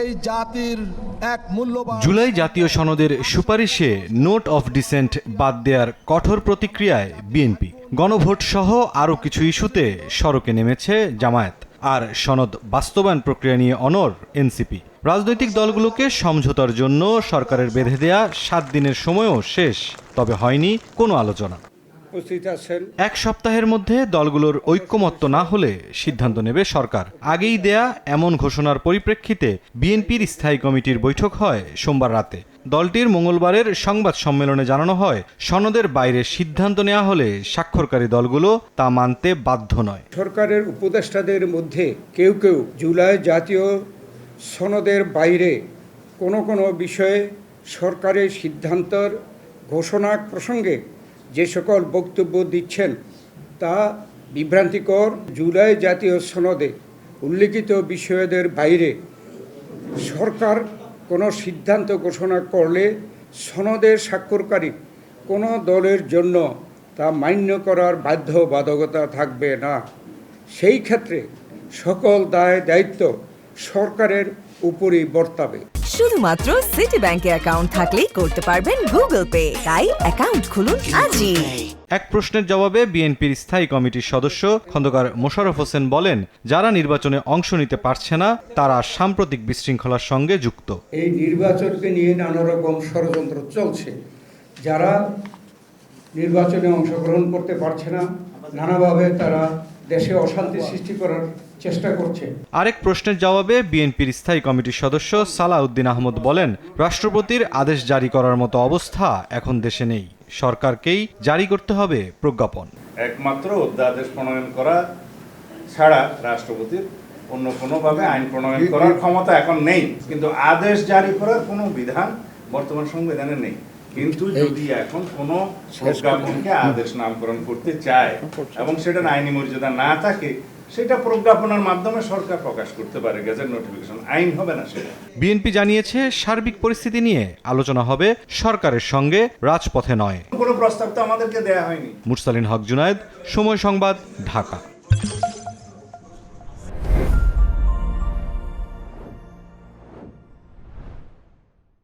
এই জাতির এক মূল্যবান জুলাই জাতীয় সনদের সুপারিশে নোট অফ ডিসেন্ট বাদ দেওয়ার কঠোর প্রতিক্রিয়ায় বিএনপি। গণভোট সহ আরও কিছু ইস্যুতে সড়কে নেমেছে জামায়াত আর সনদ বাস্তবায়ন প্রক্রিয়া নিয়ে অনর এনসিপি। রাজনৈতিক দলগুলোকে সমঝোতার জন্য সরকারের বেঁধে দেয়া সাত দিনের সময়ও শেষ, তবে হয়নি কোনো আলোচনা। উপস্থিত আছেন। এক সপ্তাহের মধ্যে দলগুলোর ঐক্যমত্য না হলে সিদ্ধান্ত নেবে সরকার। আগেই দেয়া এমন ঘোষণার পরিপ্রেক্ষিতে বিএনপির স্থায়ী কমিটির বৈঠক হয় সোমবার রাতে। দলটির মঙ্গলবারের সংবাদ সম্মেলনে জানানো হয় সনদের বাইরে সিদ্ধান্ত নেওয়া হলে স্বাক্ষরকারী দলগুলো তা মানতে বাধ্য নয়। সরকারের উপদেষ্টাদের মধ্যে কেউ কেউ জুলাই জাতীয় সনদের বাইরে কোনো কোনো বিষয়ে সরকারের সিদ্ধান্তর ঘোষণা প্রসঙ্গে যে সকল বক্তব্য দিচ্ছেন তা বিভ্রান্তিকর জুলাই জাতীয় সনদে উল্লিখিত বিষয়দের বাইরে সরকার কোনো সিদ্ধান্ত ঘোষণা করলে সনদের স্বাক্ষরকারী কোনো দলের জন্য তা মান্য করার বাধ্যবাধকতা থাকবে না। সেই ক্ষেত্রে সকল দায় দায়িত্ব সরকারের উপরই বর্তাবে। শুধুমাত্র সিটি ব্যাংকে অ্যাকাউন্ট থাকলেই করতে পারবেন গুগল পে তাই অ্যাকাউন্ট খুলুন আজই। এক প্রশ্নের জবাবে বিএনপির স্থায়ী কমিটির সদস্য খন্দকার মোশাররফ হোসেন বলেন যারা নির্বাচনে অংশ নিতে পারছে না তারা সাম্প্রতিক বিশৃঙ্খলার সঙ্গে যুক্ত। এই নির্বাচনকে নিয়ে নানা রকম ষড়যন্ত্র চলছে। যারা নির্বাচনে অংশগ্রহণ করতে পারছে না নানাভাবে তারা দেশে অশান্তি সৃষ্টি করার চেষ্টা করছে। আরেক প্রশ্নের জবাবে বিএনপির স্থায়ী কমিটির সদস্য সালাউদ্দিন আহমদ বলেন রাষ্ট্রপতির আদেশ জারি করার মতো অবস্থা এখন দেশে নেই। সরকারকেই জারি করতে হবে প্রজ্ঞাপন। একমাত্র অধ্যাদেশ প্রণয়ন করা ছাড়া রাষ্ট্রপতির অন্য কোনোভাবে আইন প্রণয়ন করার ক্ষমতা এখন নেই। কিন্তু আদেশ জারি করার কোনো বিধান বর্তমান সংবিধানে নেই। কিন্তু যদি এখন কোনো প্রজ্ঞাপনকে আদেশ নামকরণ করতে চায় এবং সেটা আইনি মর্যাদা না থাকে সেটা প্রজ্ঞাপনের মাধ্যমে সরকার প্রকাশ করতে পারে গেজেট নোটিফিকেশন আইন হবে না সেটা। বিএনপি জানিয়েছে সার্বিক পরিস্থিতি নিয়ে আলোচনা হবে সরকারের সঙ্গে রাজপথে নয়। কোনো প্রস্তাব তো আমাদেরকে দেয়া হয়নি। মুরসালিন হক জুনায়েদ সময় সংবাদ ঢাকা।